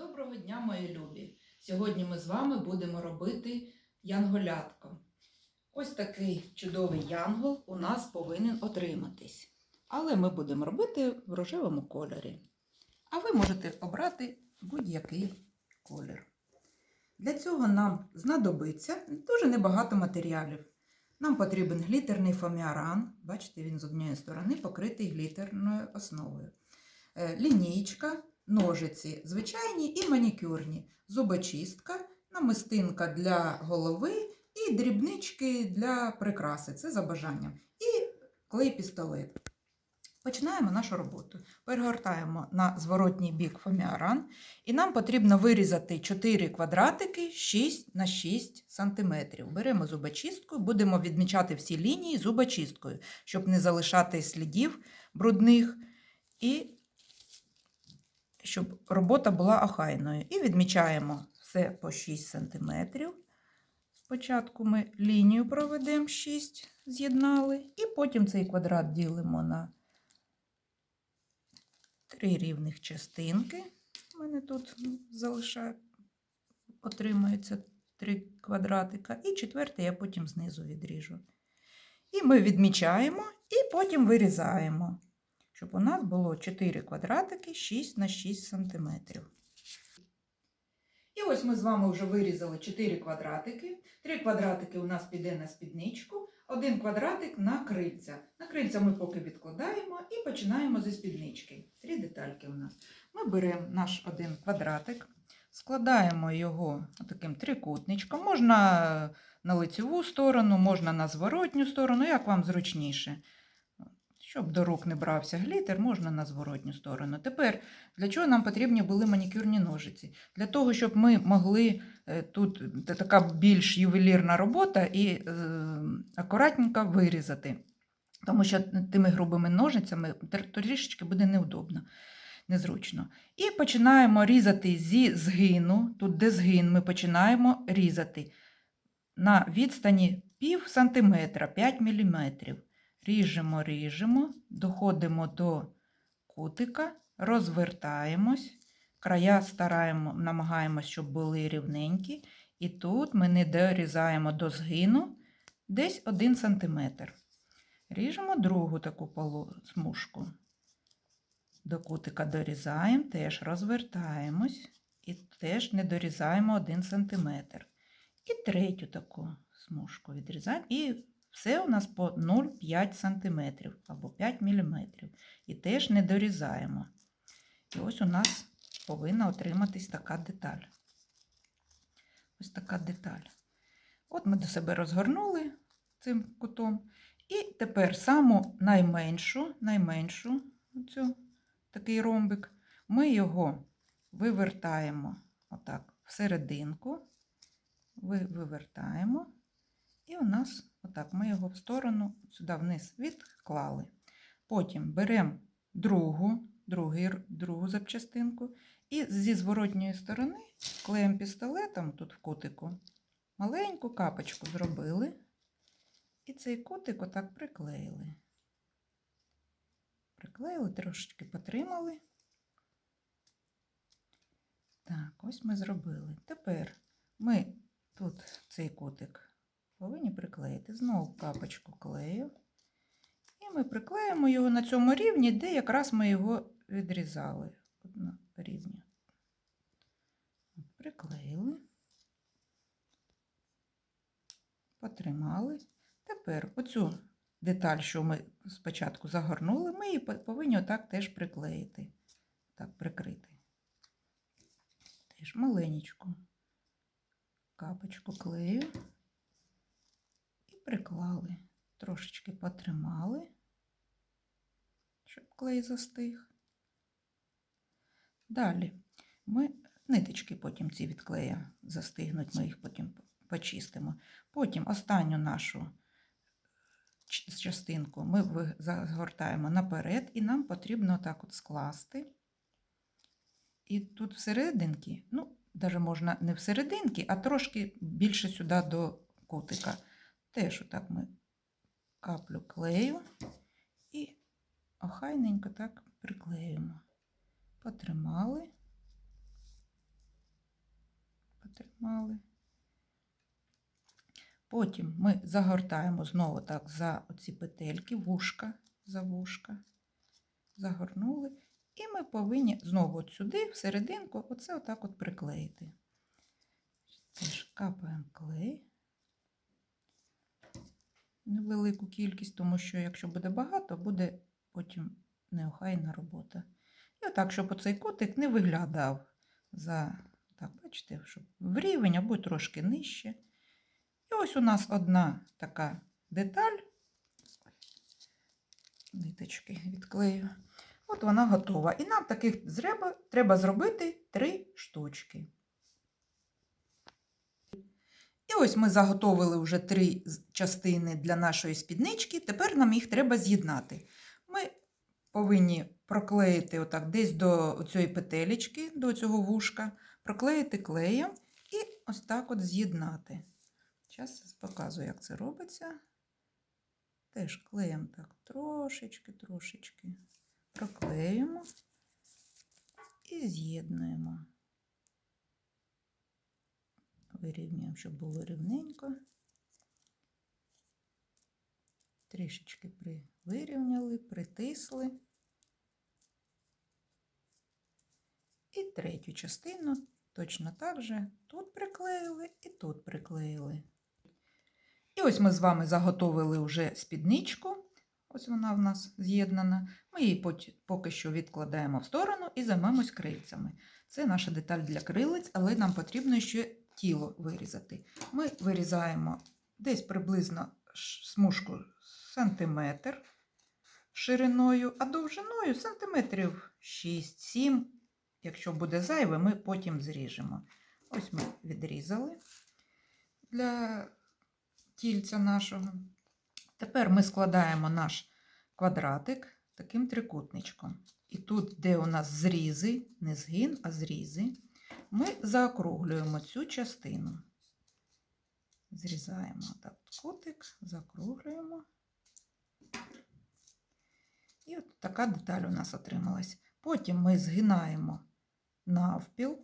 Доброго дня, мої любі! Сьогодні ми з вами будемо робити янголятко. Ось такий чудовий янгол у нас повинен отриматись. Але ми будемо робити в рожевому кольорі. А ви можете обрати будь-який колір. Для цього нам знадобиться дуже небагато матеріалів. Нам потрібен глітерний фоміаран. Бачите, він з однієї сторони покритий глітерною основою. Е, Лінійка, ножиці звичайні і манікюрні, зубочистка, намистинка для голови і дрібнички для прикраси. Це за бажанням. І клей-пістолет. Починаємо нашу роботу. Перегортаємо на зворотній бік фоміаран, і нам потрібно вирізати 4 квадратики 6 на 6 см. Беремо зубочистку, будемо відмічати всі лінії зубочисткою, щоб не залишати слідів брудних. І щоб робота була охайною. І відмічаємо все по 6 см. Спочатку ми лінію проведемо 6, з'єднали, і потім цей квадрат ділимо на три рівних частинки. У мене тут залишає, отримується три квадратика, і четвертий я потім знизу відріжу. І ми відмічаємо і потім вирізаємо щоб у нас було 4 квадратики 6 на 6 см. І ось ми з вами вже вирізали 4 квадратики. 3 квадратики у нас піде на спідничку, один квадратик на крильця. На крильця ми поки відкладаємо і починаємо зі спіднички. Три детальки у нас. Ми беремо наш один квадратик, складаємо його таким трикутничком. Можна на лицеву сторону, можна на зворотню сторону, як вам зручніше. Щоб до рук не брався глітер, можна на зворотню сторону. Тепер для чого нам потрібні були манікюрні ножиці? Для того, щоб ми могли е, тут така більш ювелірна робота і е, акуратненько вирізати. Тому що тими грубими ножицями трішечки буде неудобно, незручно. І починаємо різати зі згину, тут де згин, ми починаємо різати на відстані пів сантиметра, 5 міліметрів. Ріжемо, ріжемо, доходимо до кутика, розвертаємось, края стараємо, намагаємось, щоб були рівненькі. І тут ми не дорізаємо до згину десь 1 см. Ріжемо другу таку смужку. До кутика дорізаємо, теж розвертаємось і теж не дорізаємо 1 см. І третю таку смужку відрізаємо. і все у нас по 0,5 см або 5 мм. І теж не дорізаємо. І ось у нас повинна отриматись така деталь. Ось така деталь. От ми до себе розгорнули цим кутом. І тепер саму найменшу, найменшу оцю, такий ромбик, ми його вивертаємо отак всерединку, вивертаємо. І у нас, отак, ми його в сторону, сюди вниз відклали. Потім беремо другу, другий, другу запчастинку і зі зворотньої сторони клеїмо пістолетом тут в кутику, маленьку капочку зробили. І цей кутик отак приклеїли. Приклеїли, трошечки потримали. Так, ось ми зробили. Тепер ми тут цей кутик повинні приклеїти знову капочку клею. І ми приклеїмо його на цьому рівні, де якраз ми його відрізали. на рівні. Приклеїли, потримали. Тепер оцю деталь, що ми спочатку загорнули, ми її повинні отак теж приклеїти. Так, прикрити. Теж маленечку капочку клею приклали, трошечки потримали, щоб клей застиг. Далі ми ниточки потім ці від клея застигнуть, ми їх потім почистимо. Потім останню нашу частинку ми загортаємо наперед, і нам потрібно так от скласти. І тут всерединки, ну, навіть можна не всерединки, а трошки більше сюди до кутика. Теж отак ми каплю клею і охайненько так приклеюємо. Потримали, потримали. Потім ми загортаємо знову так за оці петельки, вушка за вушка. Загорнули. І ми повинні знову от сюди, всерединку, оце отак от приклеїти. Теж капаємо клей. Невелику кількість, тому що якщо буде багато, буде потім неохайна робота. І отак, щоб оцей кутик не виглядав за, так, бачите, щоб в рівень або трошки нижче. І ось у нас одна така деталь. Ниточки відклею. От вона готова. І нам таких треба, треба зробити три штучки. І ось ми заготовили вже три частини для нашої спіднички. Тепер нам їх треба з'єднати. Ми повинні проклеїти отак десь до цієї петелечки, до цього вушка, проклеїти клеєм і ось так от з'єднати. Зараз показую, як це робиться. Теж клеєм так трошечки, трошечки проклеюємо і з'єднуємо. Вирівнюємо, щоб було рівненько. Трішечки вирівняли, притисли. І третю частину точно так же тут приклеїли і тут приклеїли. І ось ми з вами заготовили вже спідничку. Ось вона в нас з'єднана. Ми її поки що відкладаємо в сторону і займемось крильцями. Це наша деталь для крилиць, але нам потрібно ще тіло вирізати. Ми вирізаємо десь приблизно смужку сантиметр шириною, а довжиною сантиметрів 6-7. Якщо буде зайве, ми потім зріжемо. Ось ми відрізали для тільця нашого. Тепер ми складаємо наш квадратик таким трикутничком. І тут, де у нас зрізи, не згин, а зрізи, ми заокруглюємо цю частину. Зрізаємо так кутик, закруглюємо. І от така деталь у нас отрималась. Потім ми згинаємо навпіл,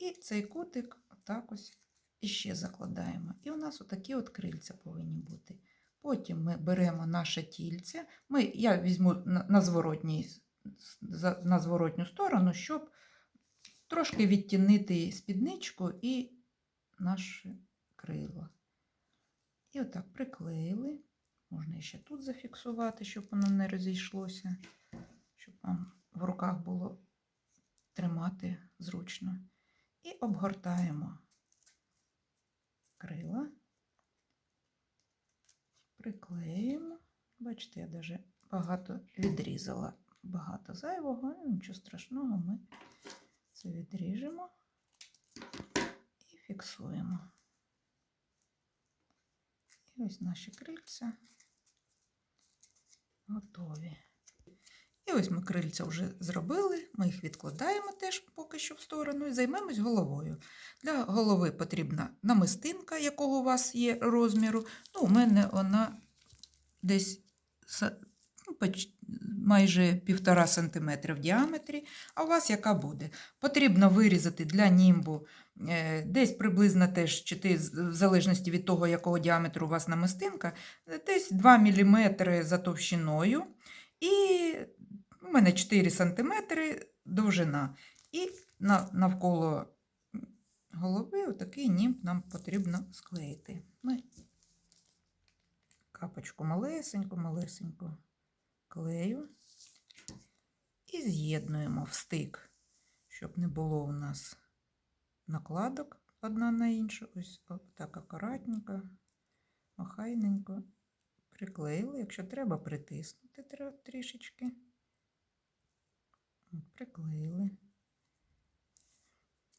і цей кутик отак ось іще закладаємо. І у нас отакі от крильця повинні бути. Потім ми беремо наше тільце. Ми, я візьму на, зворотній, на зворотню сторону, щоб трошки відтінити спідничку і наше крило. І отак приклеїли. Можна ще тут зафіксувати, щоб воно не розійшлося, щоб вам в руках було тримати зручно. І обгортаємо крила, приклеїмо. Бачите, я навіть багато відрізала, багато зайвого, нічого страшного, ми це відріжемо і фіксуємо. І ось наші крильця готові. І ось ми крильця вже зробили, ми їх відкладаємо теж поки що в сторону і займемось головою. Для голови потрібна намистинка, якого у вас є розміру. Ну, у мене вона десь майже півтора сантиметра в діаметрі. А у вас яка буде? Потрібно вирізати для німбу е, десь приблизно теж, чи ти, в залежності від того, якого діаметру у вас намистинка, десь 2 мм за товщиною. І у мене 4 см довжина. І навколо голови отакий німб нам потрібно склеїти. Капочку малесеньку, малесеньку клею і з'єднуємо в стик, щоб не було у нас накладок одна на іншу. Ось так акуратненько, охайненько приклеїли. Якщо треба, притиснути тре- трішечки. Приклеїли.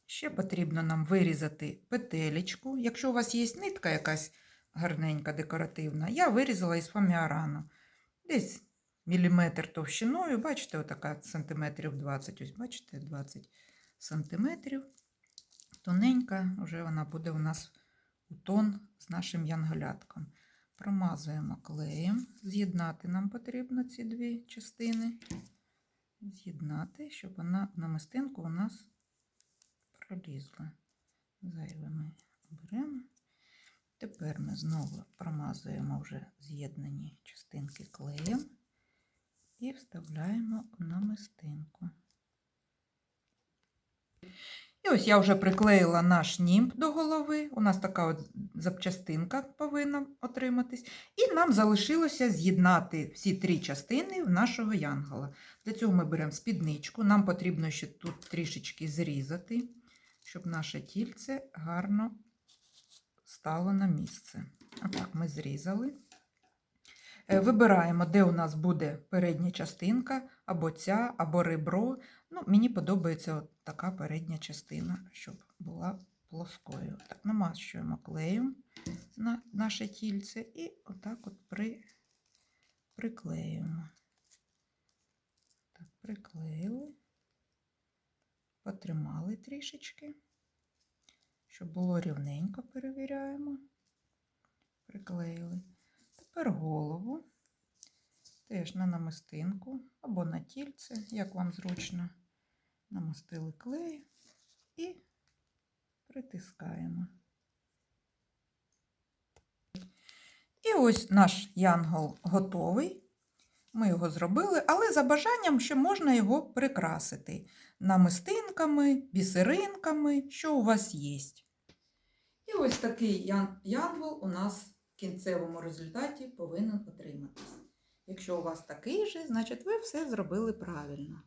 Ще потрібно нам вирізати петелечку. Якщо у вас є нитка якась гарненька, декоративна, я вирізала із фаміарану. Десь міліметр товщиною, бачите, отака сантиметрів 20, ось бачите, 20 сантиметрів. Тоненька, вже вона буде у нас у тон з нашим янголятком. Промазуємо клеєм. З'єднати нам потрібно ці дві частини. З'єднати, щоб вона намистинку у нас пролізла. Зайве беремо. Тепер ми знову промазуємо вже з'єднані частинки клеєм і вставляємо в намистинку. І ось я вже приклеїла наш німб до голови. У нас така от запчастинка повинна отриматись. І нам залишилося з'єднати всі три частини в нашого янгола. Для цього ми беремо спідничку. Нам потрібно ще тут трішечки зрізати, щоб наше тільце гарно стало на місце. Отак ми зрізали. Е, Вибираємо, де у нас буде передня частинка, або ця, або ребро. Ну, мені подобається от така передня частина, щоб була плоскою. Так, намащуємо клеєм на наше тільце і отак от при, приклеюємо. Так, приклеїли, потримали трішечки, щоб було рівненько, перевіряємо. Приклеїли. Тепер голову теж на намистинку або на тільце, як вам зручно. Намастили клей і притискаємо. І ось наш янгол готовий. Ми його зробили, але за бажанням ще можна його прикрасити намистинками, бісеринками, що у вас є. І ось такий янгол у нас кінцевому результаті повинен отриматись. Якщо у вас такий же, значить ви все зробили правильно.